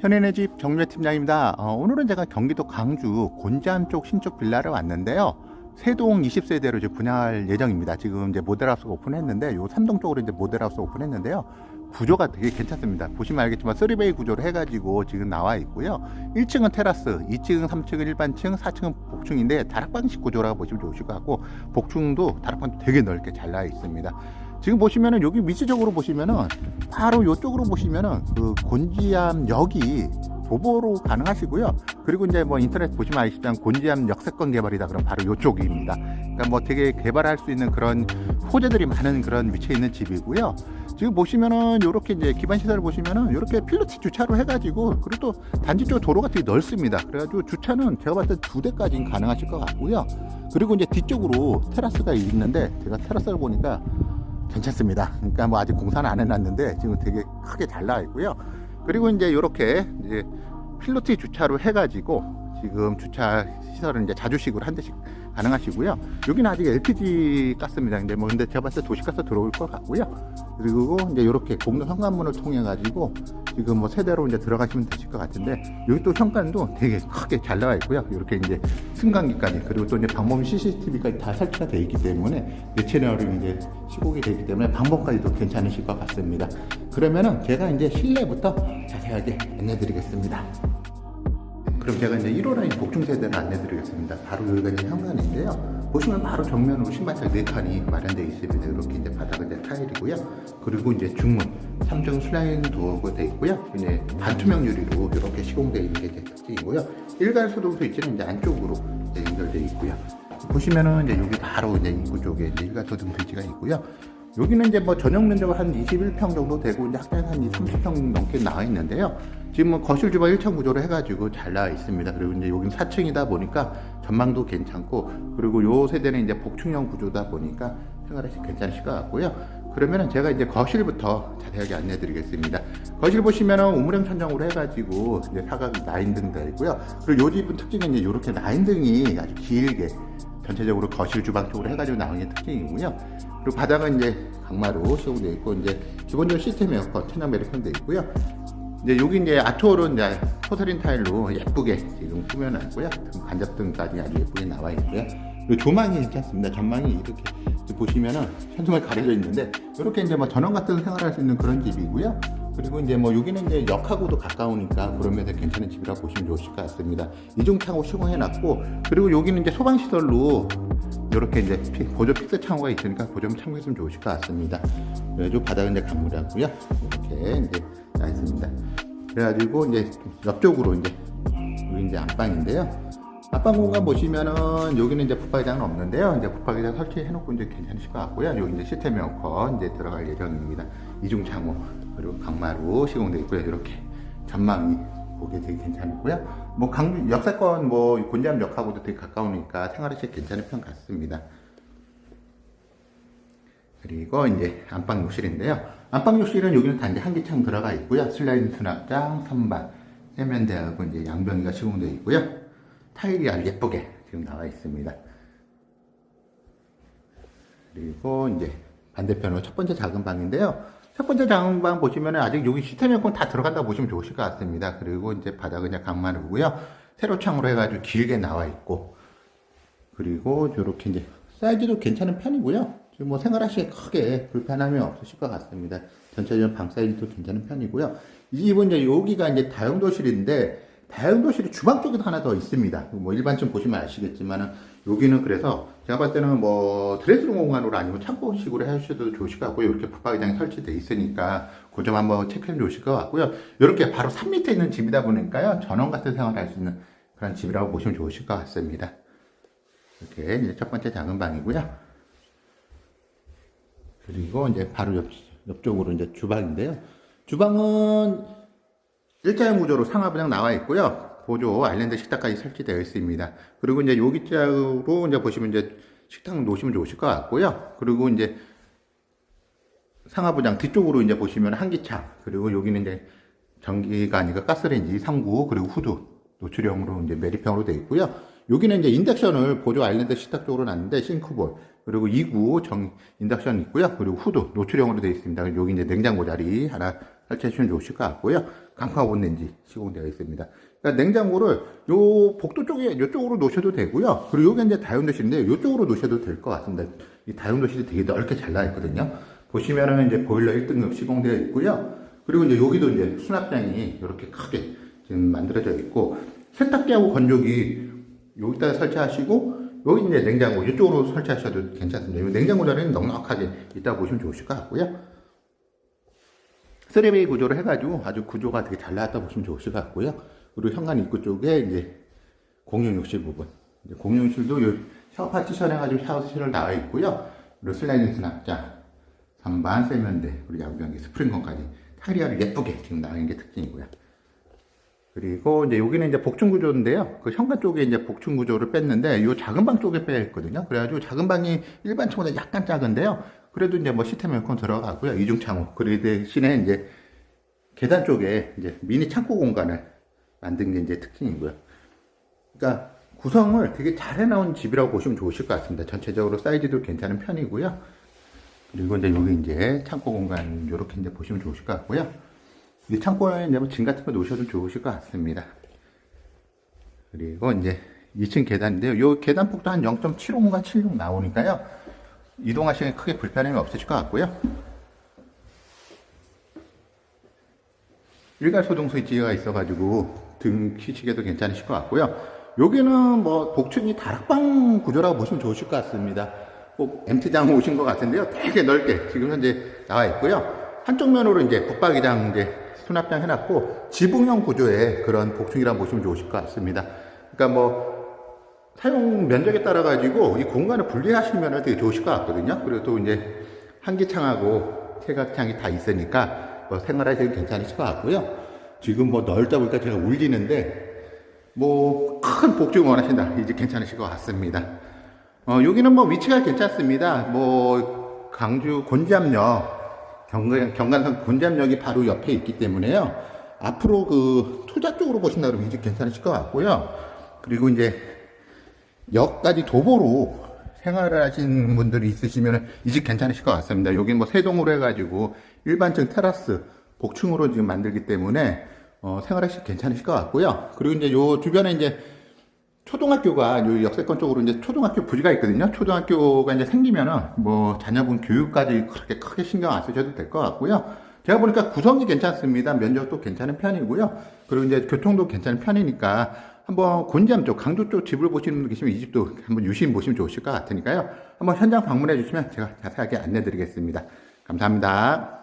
현인의 집 정유회 팀장입니다. 어, 오늘은 제가 경기도 광주 곤지암 쪽 신축 빌라를 왔는데요. 세동 20세대로 이제 분양할 예정입니다. 지금 이제 모델하우스가 오픈했는데 요 3동 쪽으로 이제 모델하우스 오픈했는데요. 구조가 되게 괜찮습니다. 보시면 알겠지만 3베이 구조로 해가지고 지금 나와 있고요. 1층은 테라스, 2층, 3층은 일반층, 4층은 복층인데 다락방식 구조라고 보시면 좋으실 것 같고 복층도 다락방도 되게 넓게 잘 나와 있습니다. 지금 보시면은 여기 위치적으로 보시면은 바로 이쪽으로 보시면은 그 곤지암 역이 도보로 가능하시고요. 그리고 이제 뭐 인터넷 보시면 아시지만 곤지암 역세권 개발이다 그럼 바로 이쪽입니다. 그러니까 뭐 되게 개발할 수 있는 그런 호재들이 많은 그런 위치에 있는 집이고요. 지금 보시면은 이렇게 이제 기반 시설을 보시면은 이렇게 필로티 주차로 해가지고 그리고 또 단지 쪽 도로가 되게 넓습니다. 그래가지고 주차는 제가 봤을 때 두 대까지는 가능하실 것 같고요. 그리고 이제 뒤쪽으로 테라스가 있는데 제가 테라스를 보니까 괜찮습니다. 그러니까 뭐 아직 공사는 안 해놨는데 지금 되게 크게 잘 나와 있고요. 그리고 이제 이렇게 이제 필로티 주차로 해가지고 지금 주차 시설은 이제 자주식으로 한 대씩 가능하시고요. 여기는 아직 LPG 가스입니다. 근데 뭐 근데 제가 봤을 때 도시가스 들어올 것 같고요. 그리고 이제 이렇게 공동 현관문을 통해 가지고 지금 뭐 세대로 이제 들어가시면 되실 것 같은데 여기 또 현관도 되게 크게 잘 나와 있고요. 이렇게 이제 승강기까지 그리고 또 이제 방범 CCTV까지 다 설치가 되어 있기 때문에 내 채널이 이제 시국이 되기 때문에 방범까지도 괜찮으실 것 같습니다. 그러면은 제가 이제 실내부터 자세하게 안내드리겠습니다. 그럼 제가 이제 1호 라인 복중 세대를 안내드리겠습니다. 바로 여기가 이제 현관인데요. 보시면 바로 정면으로 신발장 4칸이 마련되어 있습니다. 이렇게 이제 바닥은 이제 타일이고요. 그리고 이제 중문, 3중 슬라이딩 도어가 되어 있고요. 이제 반투명 유리로 이렇게 시공되어 있는 게 특징이고요. 일괄 소동 스위치는 이제 안쪽으로 이제 연결되어 있고요. 보시면은 이제 여기 바로 이제 입구 쪽에 이제 일괄 소동 스위치가 있고요. 여기는 이제 뭐 전용 면적은 한 21평 정도 되고 이제 학교는 한 30평 넘게 나와 있는데요. 지금 뭐 거실 주방 1층 구조로 해가지고 잘 나와 있습니다. 그리고 이제 여기는 4층이다 보니까 전망도 괜찮고 그리고 요 세대는 이제 복층형 구조다 보니까 생활하시 괜찮으실 것 같고요. 그러면은 제가 이제 거실부터 자세하게 안내드리겠습니다. 거실 보시면은 우물형 천장으로 해가지고 이제 사각 라인등 되어 있고요. 그리고 요 집은 특징은 이제 이렇게 라인등이 아주 길게 전체적으로 거실 주방 쪽으로 해가지고 나오는 게 특징이고요. 그리고 바닥은 이제 강마루 시공되어 있고 이제 기본적으로 시스템 에어컨, 천장 매립형 되어 있고요. 이제 여기 이제 아트홀로 이제 포세린 타일로 예쁘게 지금 꾸며놨고요. 등 간접등까지 아주 예쁘게 나와 있고요. 그리고 조망이 괜찮습니다. 전망이 이렇게 보시면은 천정을 가려져 있는데 이렇게 이제 뭐 전원 같은 생활할 수 있는 그런 집이고요. 그리고 이제 뭐 여기는 이제 역하고도 가까우니까 그런 면에서 괜찮은 집이라고 보시면 좋으실 것 같습니다. 이중 창호 시공해 놨고 그리고 여기는 이제 소방 시설로 이렇게 이제 피- 보조 픽스 창호가 있으니까 그 점 참고했으면 좋으실 것 같습니다. 그래가지고 바닥은 이제 강물이고요. 이렇게 이제 나 있습니다. 그래가지고 이제 옆쪽으로 이제 여기 이제 안방인데요. 안방 공간 보시면은 여기는 이제 붙박이장은 없는데요. 이제 붙박이장 설치해 놓고 이제 괜찮으실 것 같고요. 여기 이제 시스템 에어컨 이제 들어갈 예정입니다. 이중 창호 그리고 강마루 시공되어 있고요. 이렇게 전망이 보기 되게 괜찮고요. 뭐 강, 역사권 뭐 곤지암 역하고도 되게 가까우니까 생활하시기 괜찮은 편 같습니다. 그리고 이제 안방 욕실인데요. 안방 욕실은 여기는 단지 한기창 들어가 있고요. 슬라이드 수납장, 선반, 세면대하고 이제 양변기가 시공되어 있고요. 타일이 아주 예쁘게 지금 나와 있습니다. 그리고 이제 반대편으로 첫 번째 작은 방인데요. 첫 번째 작은 방 보시면 아직 여기 시스템 에어컨 다 들어간다고 보시면 좋으실 것 같습니다. 그리고 이제 바닥은 이제 강마루고요. 세로 창으로 해가지고 길게 나와 있고 그리고 이렇게 이제 사이즈도 괜찮은 편이고요. 지금 뭐 생활하시기에 크게 불편함이 없으실 것 같습니다. 전체적인 방 사이즈도 괜찮은 편이고요. 이 집은 이제 여기가 이제 다용도실인데 다용도실이 주방 쪽에도 하나 더 있습니다. 뭐 일반층 보시면 아시겠지만은 여기는 그래서 제가 봤을 때는 뭐 드레스룸 공간으로 아니면 창고식으로 하셔도 좋으실 것 같고요. 이렇게 붙박이장이 설치되어 있으니까 그 점 한번 체크해 주실 것 같고요. 이렇게 바로 산 밑에 있는 집이다 보니까요. 전원 같은 생활을 할수 있는 그런 집이라고 보시면 좋으실 것 같습니다. 이렇게 이제 첫 번째 작은 방이고요. 그리고 이제 바로 옆, 옆쪽으로 이제 주방인데요. 주방은 일자형 구조로 상하부장 나와 있고요. 보조 아일랜드 식탁까지 설치되어 있습니다. 그리고 이제 쪽으로 이제 보시면 이제 식탁 놓으시면 좋으실 것 같고요. 그리고 이제 상하부장 뒤쪽으로 이제 보시면 한기창 그리고 여기는 이제 전기가 아니라 가스레인지 상구 그리고 후드 노출형으로 이제 매립형으로 되어 있고요. 여기는 이제 인덕션을 보조 아일랜드 식탁 쪽으로 놨는데 싱크볼 그리고 2구 정 인덕션 있고요. 그리고 후드 노출형으로 되어 있습니다. 여기 이제 냉장고 자리 하나 설치해 주시면 좋으실 것 같고요. 강파 온렌지 시공되어 있습니다. 그러니까 냉장고를 요 복도 쪽에 이쪽으로 놓으셔도 되고요. 그리고 여기 이제 다용도실인데 이쪽으로 놓으셔도 될 것 같습니다. 이 다용도실이 되게 넓게 잘 나와 있거든요. 보시면은 이제 보일러 1등급 시공되어 있고요. 그리고 이제 여기도 이제 수납장이 이렇게 크게 지금 만들어져 있고 세탁기하고 건조기 여기다 설치하시고 여기 이제 냉장고 이쪽으로 설치하셔도 괜찮습니다. 이 냉장고 자리는 넉넉하게 있다 보시면 좋으실 것 같고요. 쓰레베이 구조로 해가지고 아주 구조가 되게 잘 나왔다 보시면 좋으실 것 같고요. 그리고 현관 입구 쪽에 이제 공용 욕실 부분. 이제 공용 욕실도 요 샤워 파티션 해가지고 샤워실을 나와 있고요. 그리고 슬라이딩 수납장, 선반 세면대, 그리고 야구경기 스프링건까지 타리아를 예쁘게 지금 나와 있는 게 특징이고요. 그리고 이제 여기는 이제 복층 구조인데요. 그 현관 쪽에 이제 복층 구조를 뺐는데 이 작은 방 쪽에 빼야 했거든요. 그래가지고 작은 방이 일반 층보다 약간 작은데요. 그래도 이제 뭐 시스템 에어컨 들어가고요. 이중 창호. 그리고 대신에 이제 계단 쪽에 이제 미니 창고 공간을 만든 게 이제 특징이고요. 그러니까 구성을 되게 잘 해놓은 집이라고 보시면 좋으실 것 같습니다. 전체적으로 사이즈도 괜찮은 편이고요. 그리고 이제 여기 이제 창고 공간 이렇게 이제 보시면 좋으실 것 같고요. 이 창고에 이제 뭐짐 같은 거 놓으셔도 좋으실 것 같습니다. 그리고 이제 2층 계단인데요. 이 계단 폭도 한 0.75가 76 나오니까요. 이동하시기 크게 불편함이 없으실 것 같고요. 일괄 소동 스위치가 있어가지고 등 키시계도 괜찮으실 것 같고요. 여기는 뭐 복층이 다락방 구조라고 보시면 좋으실 것 같습니다. 꼭 MT장 오신 것 같은데요. 되게 넓게 지금 현재 나와 있고요. 한쪽 면으로 이제 붙박이장 이제 수납장 해놨고 지붕형 구조의 그런 복층이라고 보시면 좋으실 것 같습니다. 그러니까 뭐 사용 면적에 따라 가지고 이 공간을 분리하시면 되게 좋으실 것 같거든요. 그리고 또 이제 한기창하고 세각창이 다 있으니까 뭐 생활하시기 괜찮으실 것 같고요. 지금 뭐 넓다 보니까 제가 울리는데 뭐 큰 복층 원하신다 이제 괜찮으실 것 같습니다. 어, 여기는 뭐 위치가 괜찮습니다. 뭐 강주 곤지암역 경간, 경간선 곤지암역이 바로 옆에 있기 때문에요. 앞으로 그 투자 쪽으로 보신다 그러면 이제 괜찮으실 것 같고요. 그리고 이제 역까지 도보로 생활을 하시는 분들이 있으시면 이 집 괜찮으실 것 같습니다. 여기 뭐 세동으로 해가지고 일반층 테라스 복층으로 지금 만들기 때문에 어, 생활하시 괜찮으실 것 같고요. 그리고 이제 요 주변에 이제 초등학교가 요 역세권 쪽으로 이제 초등학교 부지가 있거든요. 초등학교가 이제 생기면은 뭐 자녀분 교육까지 그렇게 크게 신경 안 쓰셔도 될 것 같고요. 제가 보니까 구성이 괜찮습니다. 면적도 괜찮은 편이고요. 그리고 이제 교통도 괜찮은 편이니까 한번 곤지암 쪽, 강주 쪽 집을 보시는 분 계시면 이 집도 한번 유심 보시면 좋으실 것 같으니까요. 한번 현장 방문해 주시면 제가 자세하게 안내 드리겠습니다. 감사합니다.